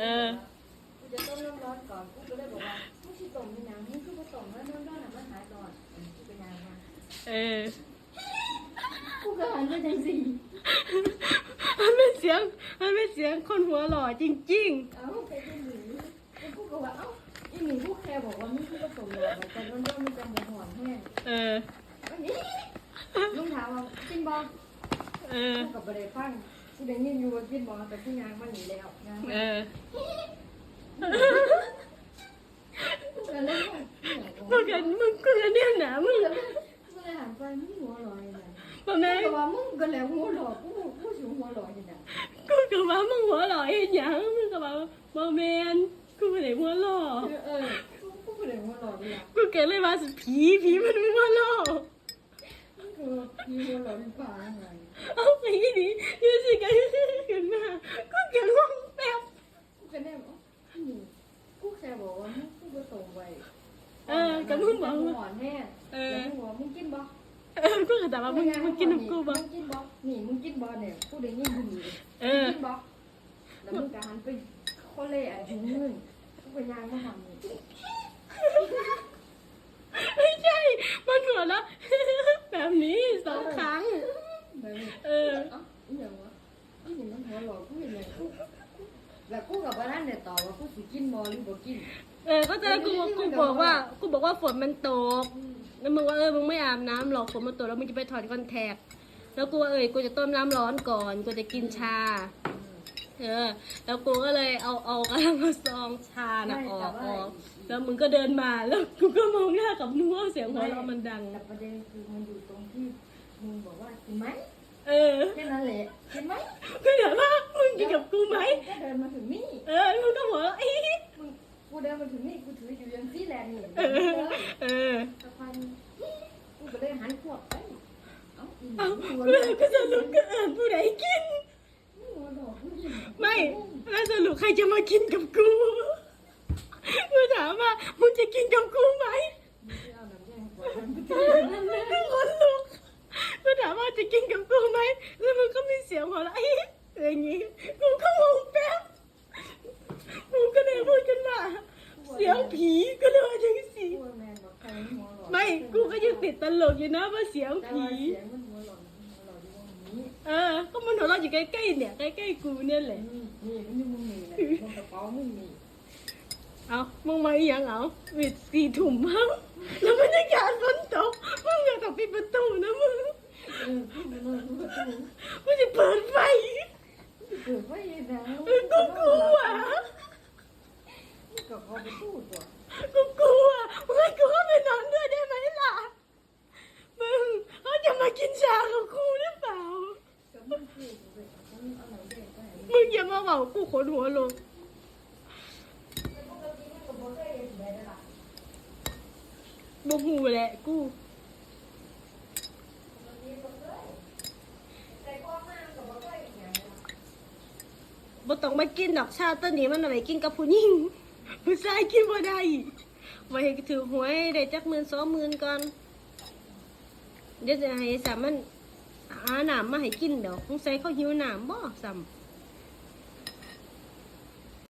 เออกูจะต้มน้ำร้อนก่อนกูก็เลยบอกว่ามึงชิต้มเป็นยังมึงคือผสมแล้วน้ำร้อนน่ะมันหายก่อนกูเป็นยังไงเออกูก็หันไปจังสี่มันเป็นเสียง มันเป็นเสียงคนหัวหล่อจริง เอ้าไปจังหนีแล้วกูก็ว่าเอ้าอีหนีกูแค่บอกว่ามึงคือผสมแล้วแต่ร้อนๆมันจะหมดหอนแห้งๆ เอออันนี้ลุงถามว่ากินบ่เออ กูกับบ่ได้ฟัง กูได้ยินอยู่ว่ากินบ่แต่กูยางมันหนีแล้วยางเออกูก็เลยว่ามึงกันมึงกูกันเนี่ยหนามึงกูเลยหันไปมึงหัวลอยเลยบ่แม่แต่ว่ามึงก็แล้วหัวหลอกกูกูสูงหัวหลอกอยู่นะกูก็ว่ามึงหัวหล่อเฮ็ดหยังมึงก็ว่าบ่แม่นกูบ่ได้หัวหล่อเออกูกูก็เลยหัวหลอกเลยอะกูเกิดเลยว่าผีผีมันหัวหล่อคือมีหัวหลอกเป็นป่าไงเอาไปนี่อยู่สิกันขึ้นมากูเกิดงงแป๊บ กูก็แน่บอกนี่กูแค่ บอกว่ามึงกูก็ตรงไปเออกับมึงบอกมึงว่าหอนแน่เออ แล้วมึงบอกมึงกินบ่เออกูก็ถามว่ามึงมึงกินน้ำกูบ่มึงกินบ่นี่มึงกินบ่เนี่ยกูได้ยินมึงอยู่เออ กินบ่แล้วมึงก็หันไปโคเล่อะถึงมึงกูไปยางมาหอนนี่ไม่ใช่ มันหัวแล้ว แบบนี้สองครั้ง แบบนี้เออ เอ้าอีหยังวะอีหยังมันหัวหลอกกูเห็นเลยกู แล้วกูกับบ้านเนี่ยตอบว่ากูสิกินบ่หรือบ่กิน เออก็จะกูกูบอกว่ากูบอกว่าฝนมันตกแล้วมึงว่าเออมึงไม่อาบน้ำหรอกฝนมันตกแล้วมึงจะไปถอดคอนแทคแล้วกูว่าเออกูจะต้มน้ำร้อนก่อนกูจะกินชา เออ แล้วกูก็เลยเอาเอากระลังมาซองชาน่ะออกออกแล้วมึงก็เดินมาแล้วกูก็มองหน้ากับนัวเสียงหัวเราะมันดัง แต่ประเด็นคือมันอยู่ตรงที่มึงบอกว่ากินไหม เออแค่นั้นแหละกินไหมกูถามว่ามึงกินกับกูไหมก็เดินมาถึงนี่เออมึงก็หัวเราะอี๊ดมึงกูเดินมาถึงนี่กูถืออยู่ยังซี่แลนด์นี่เออเออสะพานกูก็เลยหันขวบไปเอ้าอีหเอาหัวเมื่อก็สรุปก็เอินผู้ใดกินหัวหลอกกูกินไม่แล้วสรุปใครจะมากินกับกูกูถามว่ามึงจะกินกับกูไหมมึงจะเอาน้ำแดงกว่ามันจะเป็นนั่นแหละคนลุกกูถามว่าจะกินกับกูไหม แล้วมึงก็มีเสียงหัวเราะอี๊ดอย่างงี้กูก็งงแป๊บกูก็เลยพูดขึ้นมาเสียงผีก็เลยว่าจังสิไม่กูก็ยังติดตลกอยู่นะว่าเสียงผีว่าเออ ก็มันหัวเราะอยู่ใกล้ๆเนี่ยใกล้ๆกูเนี่ยแหละนี่มันอยู่มึงนี่แหละมึงกระเป๋ามึงนี่เอามึงมาอีหยังเอาวิดสี่ถุ่มมั้งแล้วบรรยากาศฝนตกมึงอย่าต้องปิดประตูนะมึง มันเลยกูก็ตูมึงจะเปิดไฟเกิดไว้แล้วเออกูกลัวก็เข้าไปตู้ตัวกูกลัวมึงให้กูเข้าไปนอนด้วยได้ไหมล่ะ มึงเขาจะมากินชากับกูหรือเปล่า มึงอกูเลยมึงเอาหนังเด็กไปมึงอย่ามาบอกกูขนหัวลงบ่ได้เล่ะบ่หูแหละกู ปกติบ่ได้แต่ก็มาก็บ่ได้อย่างนั้น บ่ ต้องมากินดอกชาต้นนี้มันเอาไว้กินกับผู้หญิงผู้ชายกินบ่ได้ไว้ถือหวยได้จักหมื่นสองหมื่นก่อนเดี๋ยวจะให้สามันหาน้ำมาให้กินเดี๋ยวคงใส่เขาหิวหนามบ่ซ้ำ